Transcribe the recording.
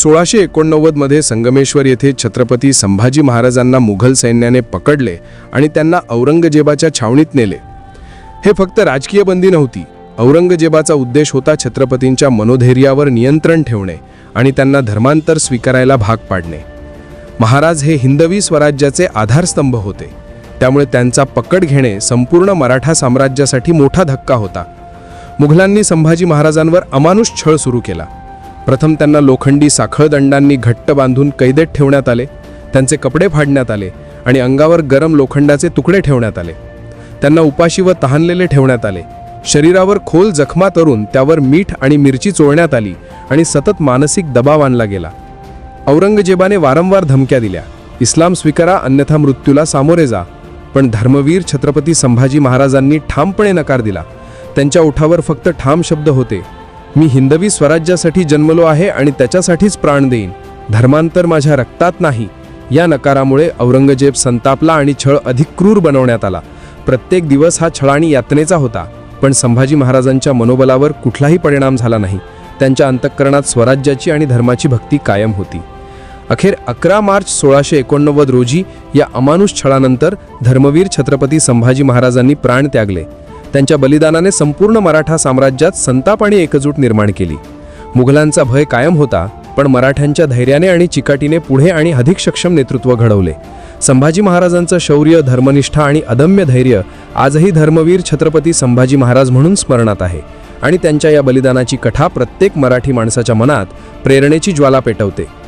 सोळाशे एकोणनव्वदमध्ये संगमेश्वर येथे छत्रपती संभाजी महाराजांना मुघल सैन्याने पकडले आणि त्यांना औरंगजेबाच्या छावणीत नेले. हे फक्त राजकीय बंदी नव्हती. औरंगजेबाचा उद्देश होता छत्रपतींच्या मनोधैर्यावर नियंत्रण ठेवणे आणि त्यांना धर्मांतर स्वीकारायला भाग पाडणे. महाराज हे हिंदवी स्वराज्याचे आधारस्तंभ होते. त्यामुळे त्यांचा पकड घेणे संपूर्ण मराठा साम्राज्यासाठी मोठा धक्का होता. मुघलांनी संभाजी महाराजांवर अमानुष छळ सुरू केला. प्रथम त्यांना लोखंडी साखळदंडांनी घट्ट बांधून कैदेत ठेवण्यात आले त्यांचे कपडे फाडण्यात आले आणि अंगावर गरम लोखंडाचे तुकडे ठेवण्यात आले. त्यांना उपाशी व तहानलेले ठेवण्यात आले. शरीरावर खोल जखमा तरून त्यावर मीठ आणि मिरची चोळण्यात आली आणि सतत मानसिक दबाव आणला गेला. औरंगजेबाने वारंवार धमक्या दिल्या इस्लाम स्वीकारा अन्यथा मृत्यूला सामोरे जा. पण धर्मवीर छत्रपती संभाजी महाराजांनी ठामपणे नकार दिला. त्यांच्या ओठावर फक्त ठाम शब्द होते. मी हिंदवी स्वराज्यासाठी जन्मलो आहे आणि त्याच्यासाठीच प्राण देईन. धर्मांतर माझ्या रक्तात नाही. या नकारामुळे औरंगजेब संतापला आणि छळ अधिक क्रूर बनवण्यात आला. प्रत्येक दिवस हा छळाणी यातनेचा होता. पण संभाजी महाराजांच्या मनोबलावर कुठलाही परिणाम झाला नाही. त्यांच्या अंतःकरणात स्वराज्याची आणि धर्माची भक्ती कायम होती. अखेर अकरा मार्च सोळाशे एकोणनव्वद रोजी या अमानुष छळानंतर धर्मवीर छत्रपती संभाजी महाराजांनी प्राण त्यागले. त्यांच्या बलिदानाने संपूर्ण मराठा साम्राज्यात संताप आणि एकजूट निर्माण केली. मुघलांचा भय कायम होता पण मराठ्यांच्या धैर्याने आणि चिकाटीने पुढे आणि अधिक सक्षम नेतृत्व घडवले. संभाजी महाराजांचं शौर्य धर्मनिष्ठा आणि अदम्य धैर्य आजही धर्मवीर छत्रपती संभाजी महाराज म्हणून स्मरणात आहे आणि त्यांच्या या बलिदानाची कथा प्रत्येक मराठी माणसाच्या मनात प्रेरणेची ज्वाला पेटवते.